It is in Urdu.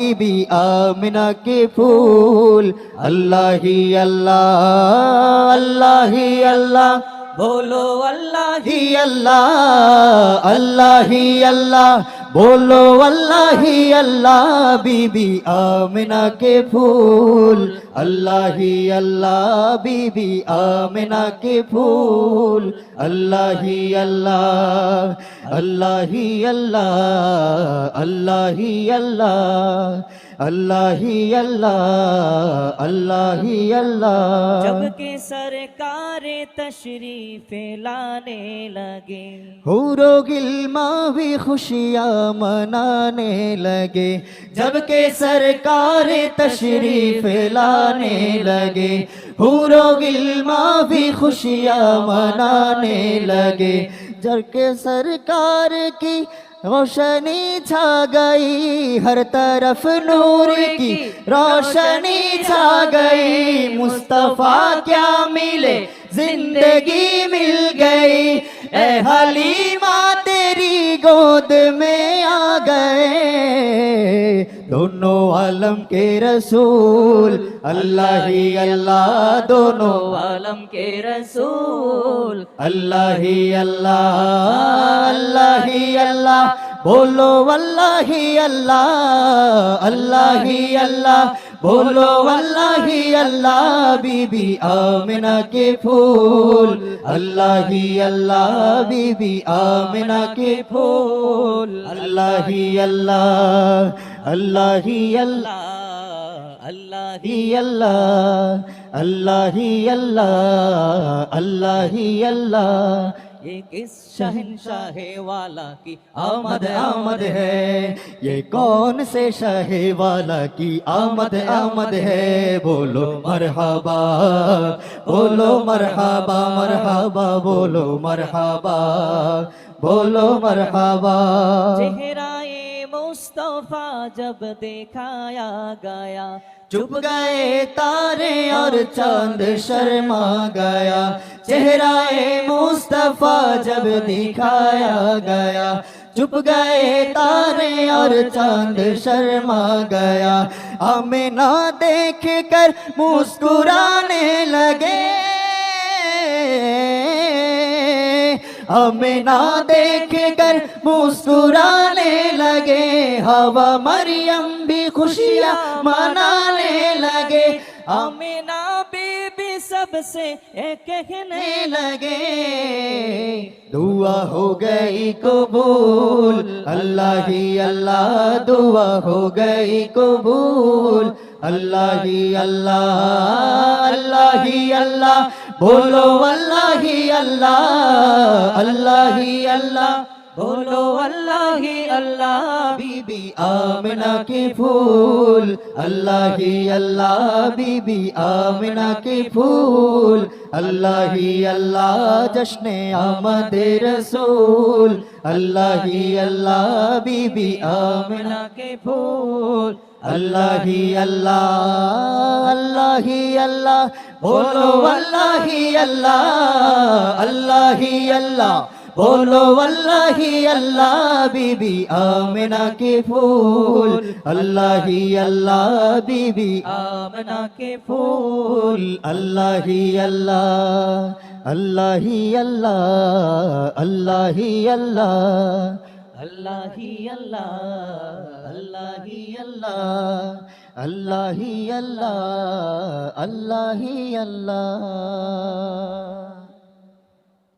বি আমিনা কে ফুল? আল্লাহি আল্লাহ আল্লাহি আল্লাহ। বলো আল্লাহ হি আল্লাহ আল্লাহ। বলো আল্লাহি, আল্লাহ, বিবি আমিনাকে ফুল। আল্লাহি, আল্লাহ, বিবি আমিনাকে ফুল। আল্লাহি, আল্লাহ আল্লাহি আল্লাহ আল্লাহি, আল্লাহ। اللہ ہی اللہ اللہ ہی اللہ۔ جب کے سرکار تشریف لانے لگے۔ ہورو گلما بھی خوشیاں منانے لگے۔ جب کے سرکار تشریف لانے لگے۔ ہورو گلماں بھی خوشیاں منانے لگے۔ جب کے سرکار کی روشنی چھا گئی ہر طرف نور کی۔ روشنی چھا گئی مصطفیٰ کیا ملے؟ زندگی مل گئی۔ اے حلیمہ تیری گود میں آ گئے۔ دونوں عالم کے رسول اللہ ہی اللہ دونوں عالم کے رسول۔ اللہ ہی اللہ বলো আল্লাহি আল্লাহ আল্লাহি আল্লাহ। বলো আল্লাহি আল্লাহ, বিবি আমেনা কে ফুল। আল্লাহি আল্লাহ, বিবি আমেনা কে ফুল। আল্লাহি আল্লাহ আল্লাহি আল্লাহ আল্লাহি আল্লাহ আল্লাহি আল্লাহ আল্লাহি আল্লাহ। یہ کس شہنشاہ والا کی آمد آمد ہے؟ یہ کون سے شاہ والا کی آمد آمد ہے بولو مرحبا بولو مرحبا مرحبا بولو مرحبا بولو مرحبا۔ چہرہ مصطفیٰ جب دکھایا گیا چھپ گئے تارے اور چاند شرما گیا۔ چہرہ مصطفیٰ جب دکھایا گیا۔ چھپ گئے تارے اور چاند شرما گیا۔ ہمیں نہ دیکھ کر مسکرانے لگے۔ ہمیں نہ دیکھ کر مسکرانے لگے۔ ہوا مریم بھی خوشیاں منانے لگے۔ ہمیں نہ بی بی سب سے کہنے لگے۔ دعا ہو گئی قبول۔ اللہ ہی اللہ دعا ہو گئی قبول۔ اللہ ہی اللہ اللہ ہی اللہ۔ بولو اللہ আল্লাহি আল্লাহ আল্লাহি আল্লাহ। বলো আল্লাহি আল্লাহ, বিবি আমনা কে ফুল। আল্লাহি আল্লাহ, বিবি আমনা কে ফুল। আল্লাহি আল্লাহ, জশ্নে আমাদের রসুল। আল্লাহি আল্লাহ, বিবি আমনা কে ফুল। আল্লাহি আল্লাহ আল্লাহি আল্লাহ, বলো আল্লাহি আল্লাহ আল্লাহি আল্লাহ, বলো আল্লাহি আল্লাহ, বিবি আমনা কে ফুল, আল্লাহি আল্লাহ, বিবি আমনা কে ফুল, আল্লাহি আল্লাহ আল্লাহি আল্লাহ আল্লাহি আল্লাহ اللہ ہی اللہ اللہ ہی اللہ اللہ ہی اللہ اللہ ہی اللہ